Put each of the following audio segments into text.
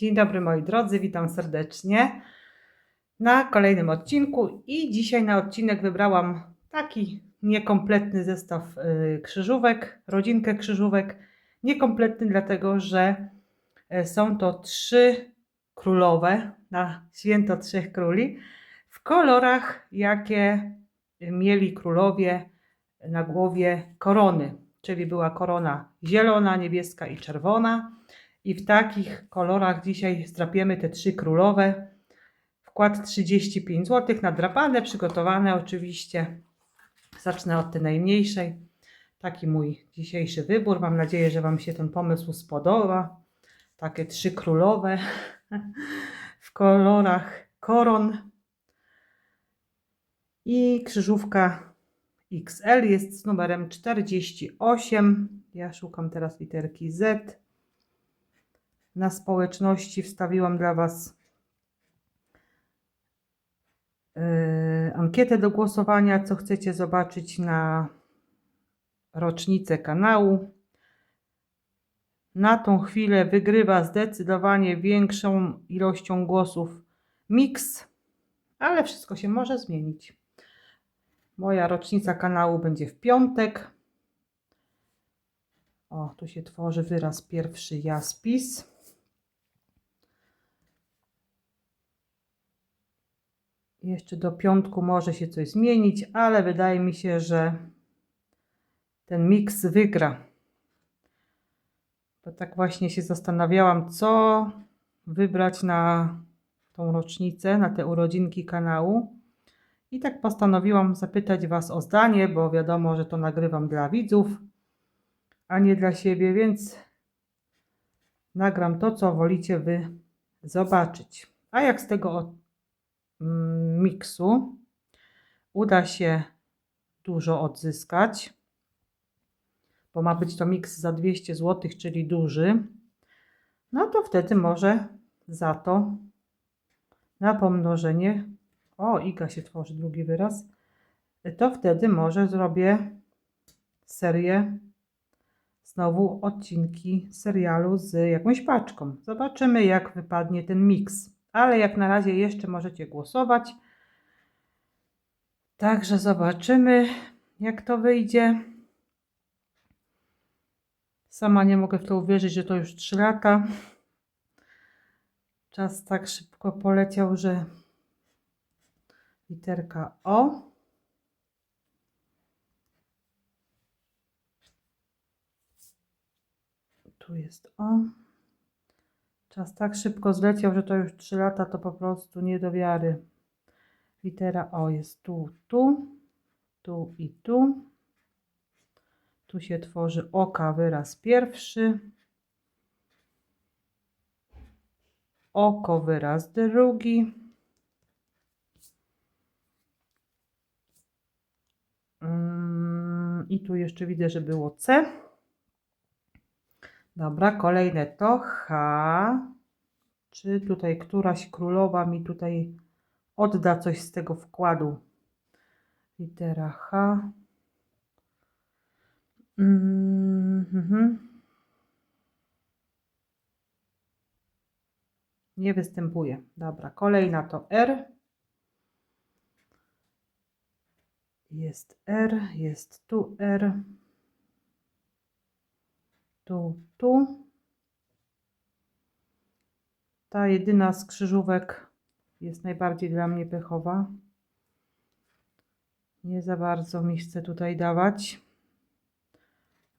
Dzień dobry moi drodzy, witam serdecznie na kolejnym odcinku i dzisiaj na odcinek wybrałam taki niekompletny zestaw y, krzyżówek, rodzinkę krzyżówek. Niekompletny dlatego, że y, są to trzy królowe na święto trzech króli w kolorach, jakie mieli królowie na głowie korony, czyli była korona zielona, niebieska i czerwona. I w takich kolorach dzisiaj strapiemy te trzy królowe. Wkład 35 zł, nadrapane, przygotowane oczywiście. Zacznę od tej najmniejszej. Taki mój dzisiejszy wybór. Mam nadzieję, że Wam się ten pomysł spodoba. Takie trzy królowe w kolorach koron. I krzyżówka XL jest z numerem 48. Ja szukam teraz literki Z. Na społeczności wstawiłam dla Was yy, ankietę do głosowania, co chcecie zobaczyć na rocznicę kanału. Na tą chwilę wygrywa zdecydowanie większą ilością głosów Mix, ale wszystko się może zmienić. Moja rocznica kanału będzie w piątek. O, tu się tworzy wyraz pierwszy jaspis. Jeszcze do piątku może się coś zmienić, ale wydaje mi się, że ten miks wygra. Bo tak właśnie się zastanawiałam, co wybrać na tą rocznicę, na te urodzinki kanału. I tak postanowiłam zapytać Was o zdanie, bo wiadomo, że to nagrywam dla widzów, a nie dla siebie, więc nagram to, co wolicie Wy zobaczyć. A jak z tego miksu uda się dużo odzyskać, bo ma być to miks za 200 zł, czyli duży, no to wtedy może za to na pomnożenie o, Iga się tworzy, drugi wyraz. To wtedy może zrobię serię, znowu odcinki serialu z jakąś paczką. Zobaczymy, jak wypadnie ten miks. Ale jak na razie jeszcze możecie głosować. Także zobaczymy, jak to wyjdzie. Sama nie mogę w to uwierzyć, że to już 3 lata. Czas tak szybko poleciał, że literka O. Tu jest O. Czas tak szybko zleciał, że to już 3 lata, to po prostu nie do wiary. Litera O jest tu, tu, tu i tu. Tu się tworzy oka wyraz pierwszy. Oko wyraz drugi. I tu jeszcze widzę, że było C. Dobra, kolejne to H. Czy tutaj któraś królowa mi tutaj odda coś z tego wkładu? Litera H. Mm -hmm. Nie występuje. Dobra, kolejna to R. Jest R, jest tu R. Tu, tu. Ta jedyna z krzyżówek jest najbardziej dla mnie pechowa. Nie za bardzo mi chce tutaj dawać.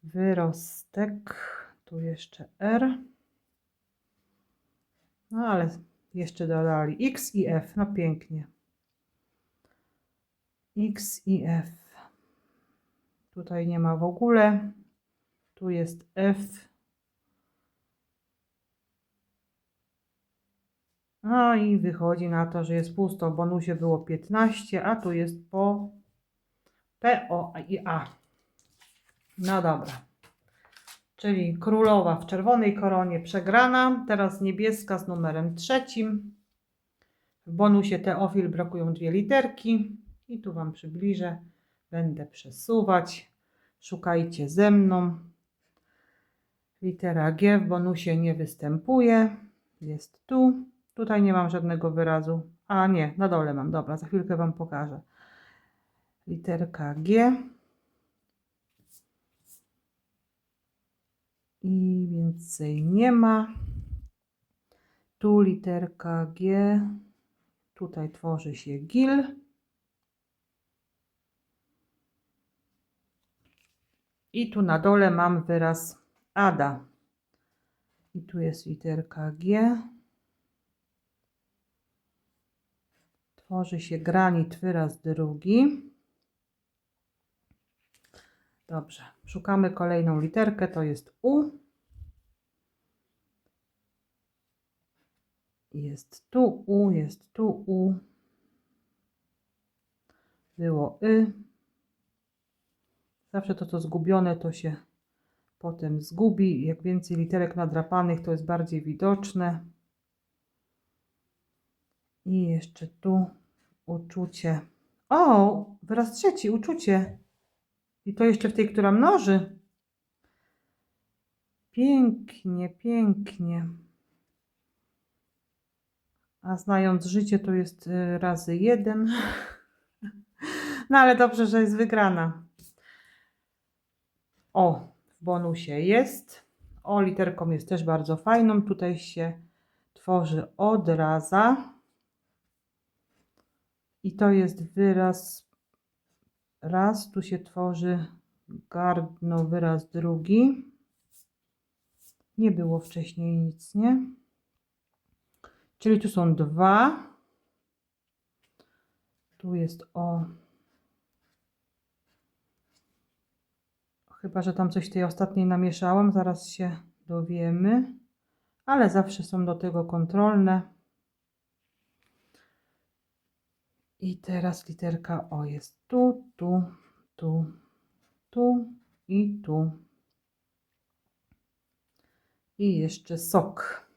Wyrostek. Tu jeszcze R. No ale jeszcze dodali X i F. No pięknie. X i F. Tutaj nie ma w ogóle. Tu jest F. No i wychodzi na to, że jest pusto. W bonusie było 15, a tu jest po P, O i A. No dobra. Czyli królowa w czerwonej koronie przegrana. Teraz niebieska z numerem trzecim. W bonusie Teofil brakują dwie literki. I tu Wam przybliżę. Będę przesuwać. Szukajcie ze mną. Litera G w bonusie nie występuje. jest tu. Tutaj nie mam żadnego wyrazu. A nie, na dole mam. Dobra, za chwilkę Wam pokażę. Literka G. I więcej nie ma. Tu literka G. Tutaj tworzy się gil. I tu na dole mam wyraz Ada. I tu jest literka G. Tworzy się granit wyraz drugi. Dobrze, szukamy kolejną literkę, to jest U. Jest tu U, jest tu U. Było Y. Zawsze to, co zgubione, to się potem zgubi. Jak więcej literek nadrapanych, to jest bardziej widoczne. I jeszcze tu uczucie. O, wyraz trzeci, uczucie. I to jeszcze w tej, która mnoży. Pięknie, pięknie. A znając życie, to jest y, razy jeden. No ale dobrze, że jest wygrana. O, bonusie jest. O, literką jest też bardzo fajną. Tutaj się tworzy odraza. I to jest wyraz raz, tu się tworzy gardno, wyraz drugi. Nie było wcześniej nic, nie? Czyli tu są dwa. Tu jest o. Chyba, że tam coś tej ostatniej namieszałam, zaraz się dowiemy. Ale zawsze są do tego kontrolne. I teraz literka O jest tu, tu, tu, tu i tu. I jeszcze sok.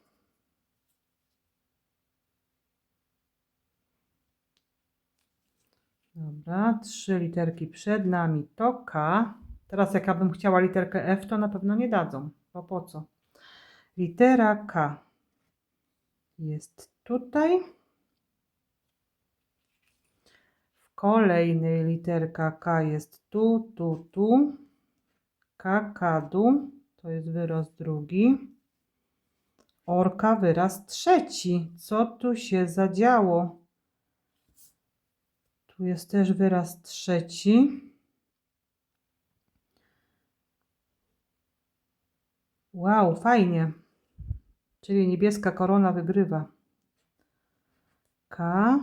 Dobra, trzy literki przed nami to K. Teraz jak ja bym chciała literkę F, to na pewno nie dadzą, bo po co? Litera K jest tutaj. Kolejnej literka K jest tu, tu, tu. Kakadu to jest wyraz drugi. Orka wyraz trzeci. Co tu się zadziało? Tu jest też wyraz trzeci. Wow, fajnie. Czyli niebieska korona wygrywa. K.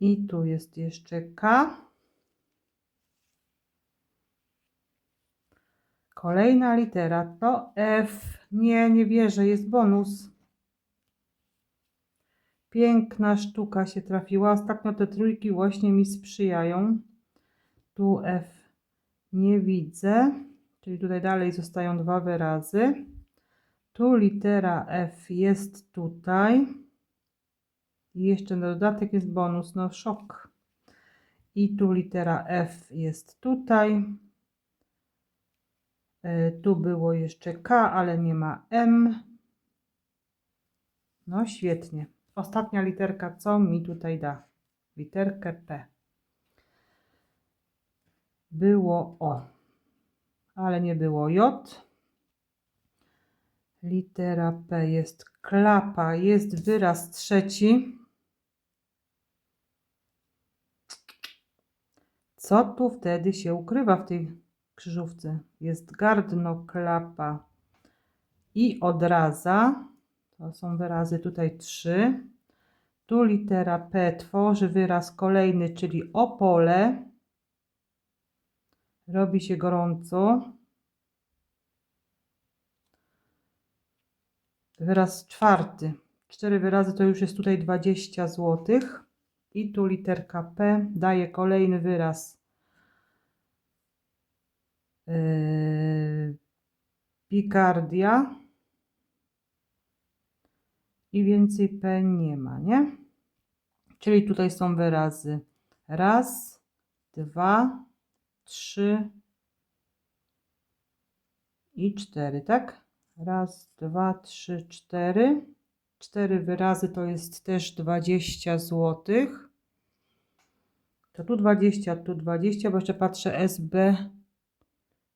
I tu jest jeszcze K. Kolejna litera to F. Nie, nie wierzę, jest bonus. Piękna sztuka się trafiła. Ostatnio te trójki właśnie mi sprzyjają. Tu F nie widzę, czyli tutaj dalej zostają dwa wyrazy. Tu litera F jest tutaj. I jeszcze na dodatek jest bonus, no szok. I tu litera F jest tutaj. E, Tu było jeszcze K, ale nie ma M. No świetnie. Ostatnia literka, co mi tutaj da? Literkę P. Było O, ale nie było J. Litera P jest klapa, jest wyraz trzeci. Co tu wtedy się ukrywa w tej krzyżówce? Jest gardno, klapa i odraza. To są wyrazy tutaj trzy. Tu litera P tworzy wyraz kolejny, czyli opole. Robi się gorąco. Wyraz czwarty. Cztery wyrazy to już jest tutaj 20 zł. I tu literka P daje kolejny wyraz. Yy, Picardia. I więcej P nie ma, nie? Czyli tutaj są wyrazy raz, dwa, trzy i cztery, tak? Raz, dwa, trzy, cztery. Cztery wyrazy to jest też 20 zł. To tu 20, tu 20, bo jeszcze patrzę SB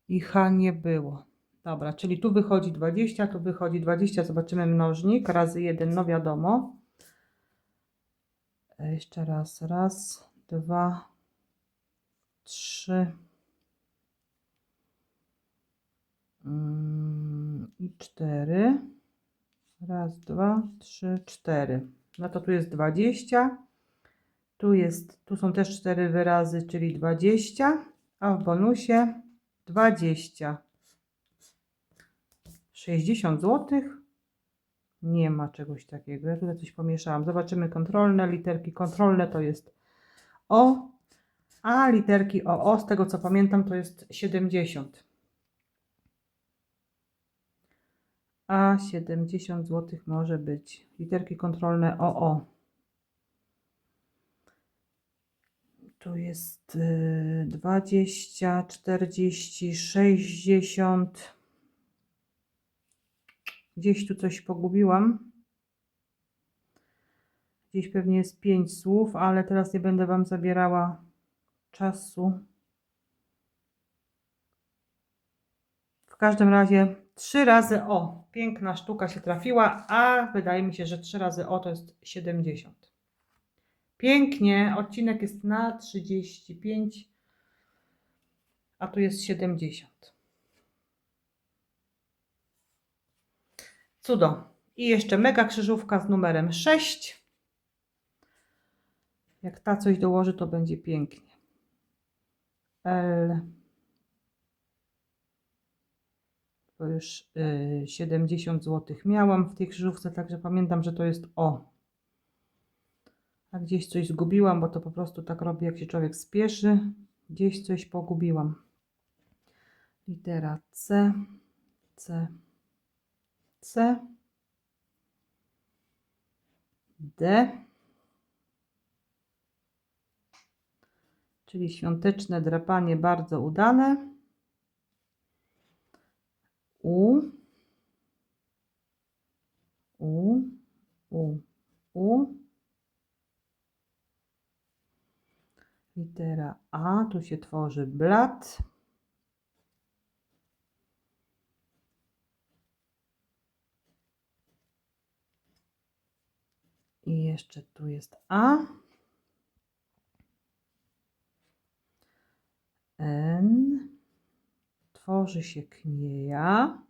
i H nie było. Dobra, czyli tu wychodzi 20, tu wychodzi 20. Zobaczymy mnożnik. Razy 1, no wiadomo. E, Jeszcze raz. Raz, dwa, trzy. Mm, I cztery. Raz, dwa, trzy, cztery. No to tu jest 20. Tu jest, tu są też cztery wyrazy, czyli 20, a w bonusie 20. 60 zł. Nie ma czegoś takiego. Ja tutaj coś pomieszałam. Zobaczymy kontrolne. Literki kontrolne to jest O, a literki OO, z tego co pamiętam, to jest 70. A 70 zł może być. Literki kontrolne OO. Tu jest y, 20, 40, 60. Gdzieś tu coś pogubiłam. Gdzieś pewnie jest 5 słów, ale teraz nie będę Wam zabierała czasu. W każdym razie trzy razy O. Piękna sztuka się trafiła, a wydaje mi się, że trzy razy O to jest 70. Pięknie. Odcinek jest na 35, a tu jest 70. Cudo. I jeszcze mega krzyżówka z numerem 6. Jak ta coś dołoży, to będzie pięknie. L. To już y, 70 zł miałam w tej krzyżówce, także pamiętam, że to jest O. A gdzieś coś zgubiłam, bo to po prostu tak robi, jak się człowiek spieszy. Gdzieś coś pogubiłam. Litera C, C, C, D, czyli świąteczne drapanie bardzo udane. U, U, U, U. Litera A, tu się tworzy blat. I jeszcze tu jest A. N. Tworzy się knieja.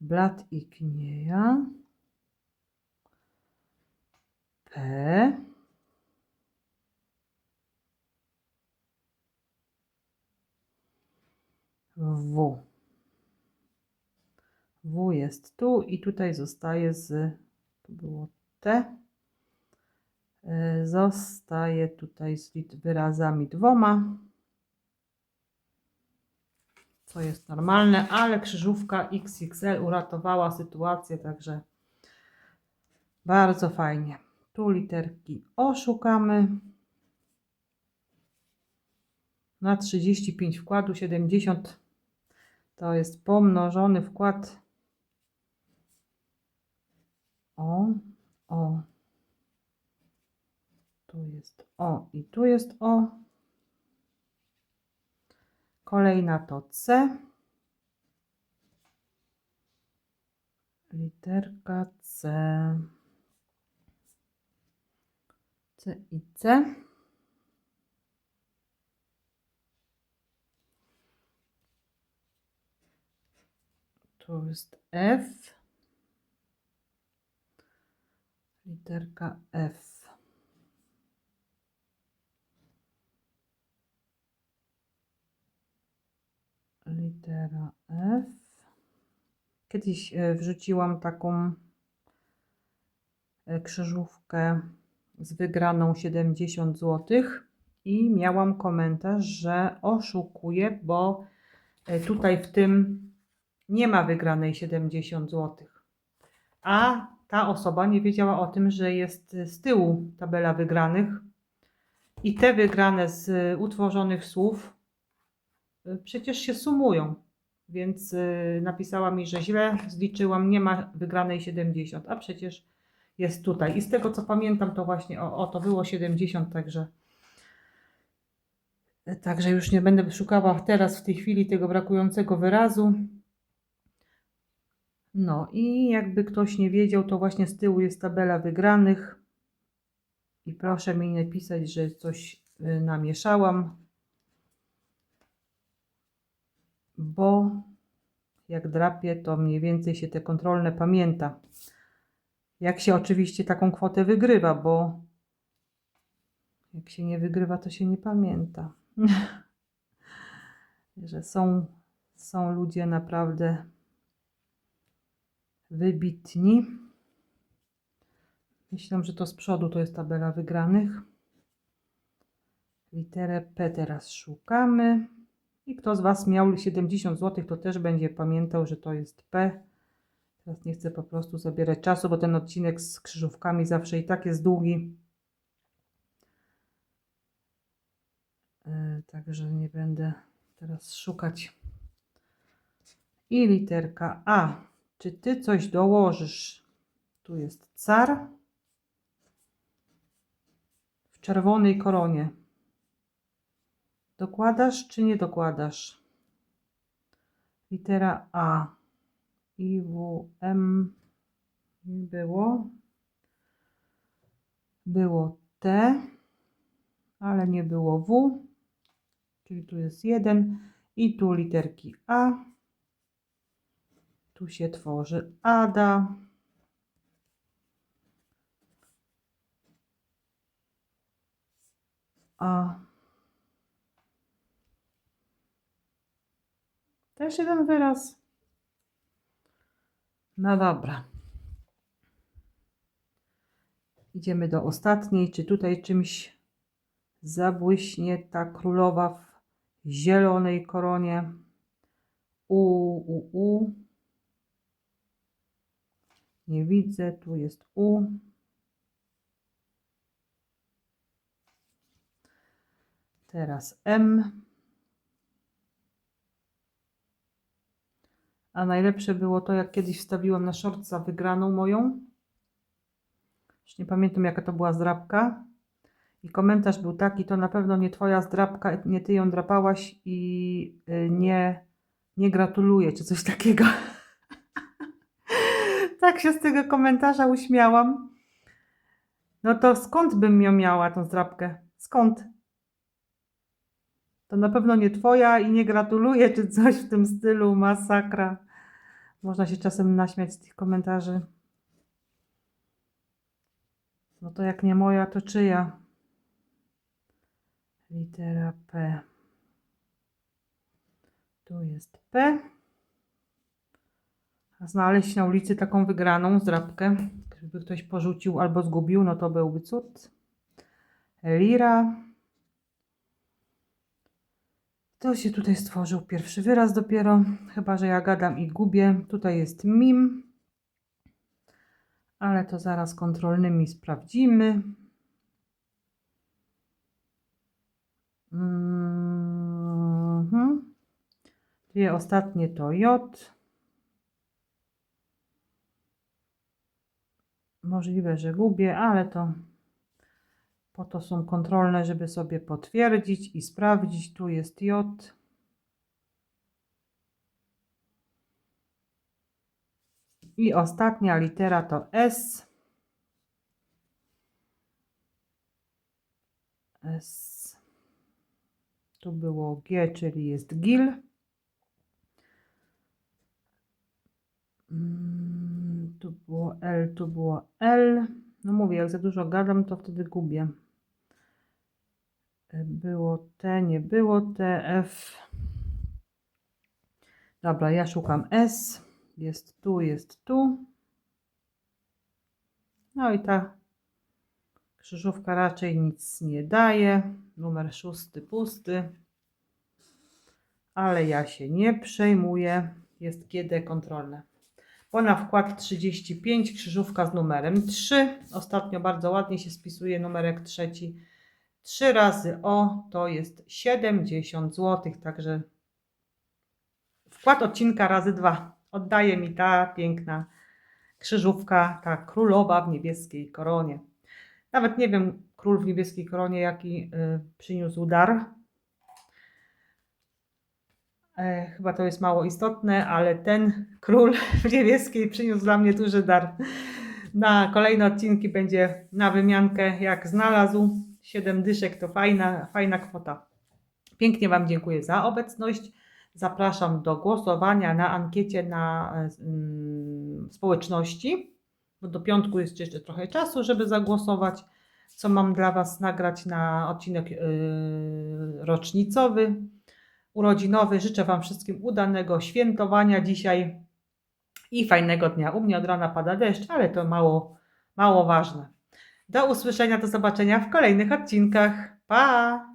Blat i knieja. P. W. W jest tu i tutaj zostaje z, to było T, zostaje tutaj z wyrazami dwoma, co jest normalne, ale krzyżówka XXL uratowała sytuację, także bardzo fajnie. Tu literki oszukamy. Na 35 wkładu 70 to jest pomnożony wkład o, o. Tu jest O i tu jest O. Kolejna to C. Literka C. C i C. Tu jest F. Literka F. Litera F. Kiedyś e, wrzuciłam taką e, krzyżówkę z wygraną 70 zł i miałam komentarz, że oszukuję, bo e, tutaj w tym nie ma wygranej 70 zł. A ta osoba nie wiedziała o tym, że jest z tyłu tabela wygranych i te wygrane z utworzonych słów przecież się sumują. Więc y, napisała mi, że źle zliczyłam, nie ma wygranej 70, a przecież jest tutaj. I z tego co pamiętam, to właśnie o, o to było 70, także. Także już nie będę szukała teraz w tej chwili tego brakującego wyrazu. No i jakby ktoś nie wiedział, to właśnie z tyłu jest tabela wygranych. I proszę mi nie pisać, że coś y, namieszałam, bo jak drapie, to mniej więcej się te kontrolne pamięta. Jak się oczywiście taką kwotę wygrywa, bo jak się nie wygrywa, to się nie pamięta. że są, są ludzie naprawdę wybitni. Myślę, że to z przodu to jest tabela wygranych. Literę P teraz szukamy. I kto z Was miał 70 zł, to też będzie pamiętał, że to jest P. Teraz nie chcę po prostu zabierać czasu, bo ten odcinek z krzyżówkami zawsze i tak jest długi. E, Także nie będę teraz szukać. I literka A. Czy ty coś dołożysz? Tu jest car w czerwonej koronie. Dokładasz czy nie dokładasz? Litera A. I W, M było. Było T, ale nie było W. Czyli tu jest jeden. I tu literki A. Tu się tworzy Ada. A. Też jeden wyraz. No dobra. Idziemy do ostatniej. Czy tutaj czymś zabłyśnie ta królowa w zielonej koronie? U, u, u. Nie widzę. Tu jest U. Teraz M. A najlepsze było to, jak kiedyś wstawiłam na shortsa wygraną moją. Już nie pamiętam, jaka to była zdrabka. I komentarz był taki, to na pewno nie twoja zdrabka, nie ty ją drapałaś i y, nie, nie gratuluję, czy coś takiego. tak się z tego komentarza uśmiałam. No to skąd bym ją miała, tą zdrabkę? Skąd? To na pewno nie twoja i nie gratuluję, czy coś w tym stylu, masakra. Można się czasem naśmiać z tych komentarzy. No to jak nie moja, to czyja? Litera P. Tu jest P. A znaleźć na ulicy taką wygraną zdrabkę, gdyby ktoś porzucił albo zgubił, no to byłby cud. Lira. To się tutaj stworzył pierwszy wyraz dopiero, chyba że ja gadam i gubię. Tutaj jest mim, ale to zaraz kontrolnymi sprawdzimy. Mhm. Dwie ostatnie to J. Możliwe, że gubię, ale to po to są kontrolne, żeby sobie potwierdzić i sprawdzić. Tu jest J. I ostatnia litera to S. S. Tu było G, czyli jest GIL. Mm, Tu było L, tu było L. No mówię, jak za dużo gadam, to wtedy gubię. Było T, nie było T, F. Dobra, ja szukam S. Jest tu, jest tu. No i ta krzyżówka raczej nic nie daje. Numer szósty pusty. Ale ja się nie przejmuję. Jest GD kontrolne. Bo na wkład 35 krzyżówka z numerem 3. Ostatnio bardzo ładnie się spisuje numerek trzeci. 3 razy O to jest 70 zł. Także wkład odcinka razy dwa. Oddaje mi ta piękna krzyżówka, ta królowa w niebieskiej koronie. Nawet nie wiem, król w niebieskiej koronie, jaki y, przyniósł dar. E, chyba to jest mało istotne, ale ten król w niebieskiej przyniósł dla mnie duży dar. Na kolejne odcinki będzie na wymiankę, jak znalazł. 7 dyszek to fajna, fajna kwota. Pięknie Wam dziękuję za obecność. Zapraszam do głosowania na ankiecie na mm, społeczności, bo do piątku jest jeszcze trochę czasu, żeby zagłosować, co mam dla Was nagrać na odcinek yy, rocznicowy, urodzinowy. Życzę Wam wszystkim udanego świętowania dzisiaj i fajnego dnia. U mnie od rana pada deszcz, ale to mało, mało ważne. Do usłyszenia, do zobaczenia w kolejnych odcinkach. Pa!